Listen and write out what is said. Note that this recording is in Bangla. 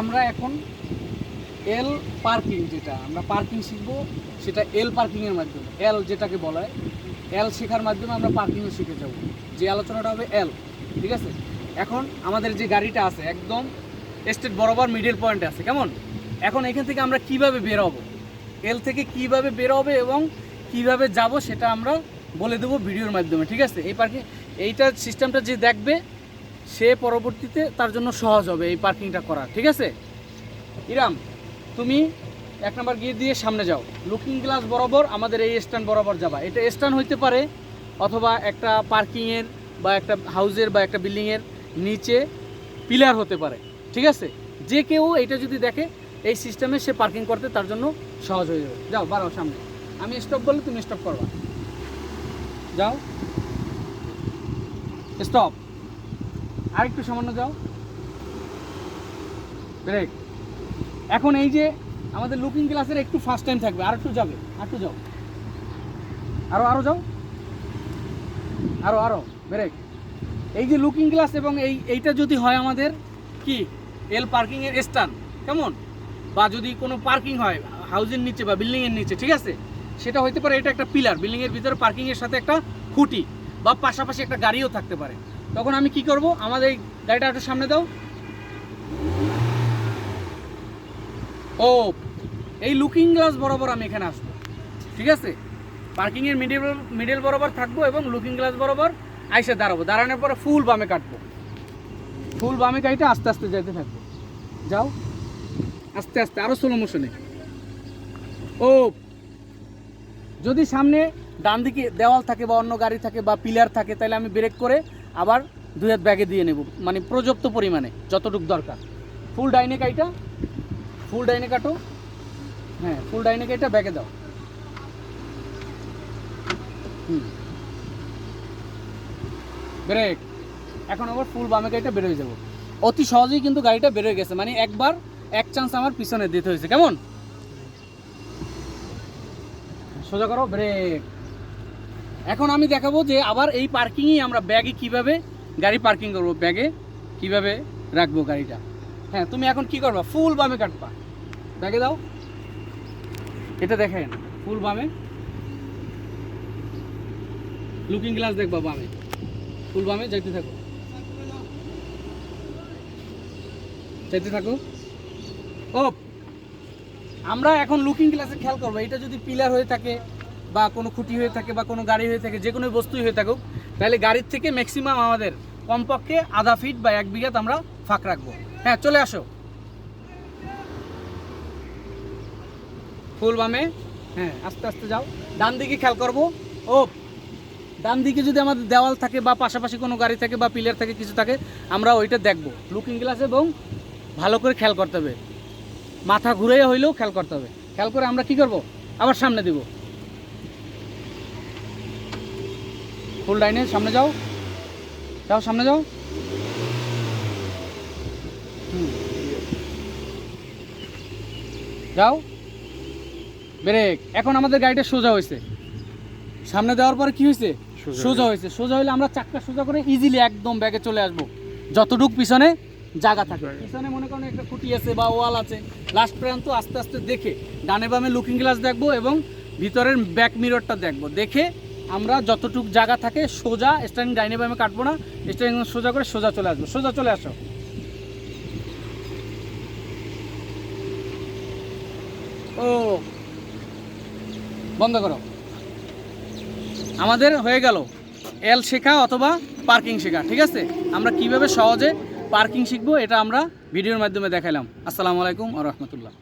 আমরা এখন এল পার্কিং যেটা, আমরা পার্কিং শিখব, সেটা এল পার্কিংয়ের মাধ্যমে। এল যেটাকে বলা হয় এল শেখার মাধ্যমে আমরা পার্কিংও শিখে যাব। যে আলোচনাটা হবে এল ঠিক আছে? এখন আমাদের যে গাড়িটা আছে, একদম স্টেট বরাবর মিডল পয়েন্টে আছে, কেমন? এখন এখান থেকে আমরা কীভাবে বের হব? এল থেকে কীভাবে বের হবে এবং কীভাবে যাব সেটা আমরা বলে দেবো ভিডিওর মাধ্যমে, ঠিক আছে? এই পার্কিং এইটা সিস্টেমটা যে দেখবে সে পরবর্তীতে তার জন্য সহজ হবে এই পার্কিংটা করা, ঠিক আছে? ইরাম, তুমি এক নম্বর গিয়ে দিয়ে সামনে যাও। লুকিং গ্লাস বরাবর আমাদের এই স্ট্যান্ড বরাবর যাবা। এটা স্ট্যান্ড হইতে পারে অথবা একটা পার্কিংয়ের বা একটা হাউজের বা একটা বিল্ডিংয়ের নিচে পিলার হতে পারে, ঠিক আছে? যে কেউ এটা যদি দেখে, এই সিস্টেমে সে পার্কিং করতে তার জন্য সহজ হয়ে যাবে। যাও, বাড়াও সামনে। আমি স্টপ বললে তুমি স্টপ করবা। যাও। স্টপ আরেকটু সামান্য যাও। ব্রেক এখন এই যে আমাদের লুকিং গ্লাসের একটু ফার্স্ট টাইম থাকবে আর একটু যাবে আর একটু যাও। আরও আরও যাও। আরও আরও ব্রেক এই যে লুকিং গ্লাস এবং এই, এইটা যদি হয় আমাদের কি? এল পার্কিং এর স্ট্যান্ড কেমন? বা যদি কোনো পার্কিং হয় হাউজের নিচে বা বিল্ডিং এর নিচে, ঠিক আছে? সেটা হইতে পারে এটা একটা পিলার বিল্ডিং এর ভিতরে পার্কিং এর সাথে একটা খুঁটি বা পাশাপাশি একটা গাড়িও থাকতে পারে। তখন আমি কি করব? আমাদের গাড়িটা একটু সামনে দাও। ও, এই লুকিং গ্লাস বরাবর আমি এখানে আসব। ঠিক আছে? পার্কিংয়ের মিডিল মিডিল বরাবর থাকব এবং লুকিং গ্লাস বরাবর আইসে দাঁড়াবো। দাঁড়ানোর পরে ফুল বামে কাটবো। ফুল বামে কাইটে আস্তে আস্তে যেতে থাকব। যাও। আস্তে আস্তে আরও স্লো মোশনে ও, যদি সামনে ডান দিকে দেওয়াল থাকে বা অন্য গাড়ি থাকে বা পিলার থাকে, তাহলে আমি ব্রেক করে আবার দুই হাত ব্যাগে দিয়ে নেব। মানে পর্যাপ্ত পরিমাণে, যতটুকু দরকার। ফুল ডাইনে কাইটা, ফুল ডাইনে কাটো। হ্যাঁ ফুল ডাইনে কাইটা ব্যাগে দাও। ব্রেক। এখন আবার ফুল বামে গাড়িটা বেরোয় যাব। অতি সহজেই কিন্তু গাড়িটা বেরোয় গেছে। মানে একবার এক চান্স আমার পিছনে দিতে হয়েছে। কেমন? সোজা করো, ব্রেক। এখন আমি দেখাবো যে আবার এই পার্কিংই আমরা ব্যাগে কীভাবে গাড়ি পার্কিং করব ব্যাগে কীভাবে রাখব গাড়িটা। হ্যাঁ তুমি এখন কি করবা? ফুল বামে কাটবা। ব্যাগে দাও। এটা দেখেন ফুল বামে। লুকিং গ্লাস দেখবা বামে। ফুল বামে, যাইতে থাকো। যাইতে থাকো। ও আমরা এখন লুকিং গ্লাসে খেয়াল করব। এটা যদি পিলার হয়ে থাকে বা কোনো খুঁটি হয়ে থাকে বা কোনো গাড়ি হয়ে থাকে, যে কোনো বস্তুই হয়ে থাকুক, তাহলে গাড়ির থেকে ম্যাক্সিমাম আমাদের কমপক্ষে আধা ফিট বা এক বিঘাত আমরা ফাঁক রাখব। হ্যাঁ চলে আসো। ফুল বামে। হ্যাঁ আস্তে আস্তে যাও। ডান দিকে খেয়াল করব। ও, ডান দিকে যদি আমাদের দেওয়াল থাকে বা পাশাপাশি কোনো গাড়ি থাকে বা পিলার থাকে, কিছু থাকে, আমরা ওইটা দেখব। লুকিং গ্লাস এবং ভালো করে খেয়াল করতে হবে। মাথা ঘুরে হইলেও খেয়াল করতে হবে। খেয়াল করে আমরা কি করব? আবার সামনে দিব। ফুল লাইনে সামনে যাও। যাও সামনে যাও। হুম। যাও। ব্রেক। এখন আমাদের গাড়িটা সোজা হয়েছে। সামনে দেওয়ার পরে কি হয়েছে? সোজা সোজা হয়েছে। সোজা হলে আমরা চাক্কা সোজা করে ইজিলি একদম ব্যাগে চলে আসব। যতটুক পিছনে জায়গা থাকে। পিছনে মনে করেন একটা খুঁটি আছে বা ওয়াল আছে। লাস্ট পর্যন্ত আস্তে আস্তে দেখে। ডানে বামে লুকিং গ্লাস দেখব এবং ভিতরের ব্যাক মিররটা দেখব। দেখে আমরা যতটুক জায়গা থাকে সোজা স্ট্যান্ডিং ডাইনে বামে কাটবো না স্ট্যান্ডিং সোজা করে সোজা চলে আসব। সোজা চলে আসো। ও, বন্ধ করো। আমাদের হয়ে গেল এল শেখা অথবা পার্কিং শেখা, ঠিক আছে? আমরা কীভাবে সহজে পার্কিং শিখব এটা আমরা ভিডিওর মাধ্যমে দেখালাম আসসালামু আলাইকুম আ রহমতুল্লাহ।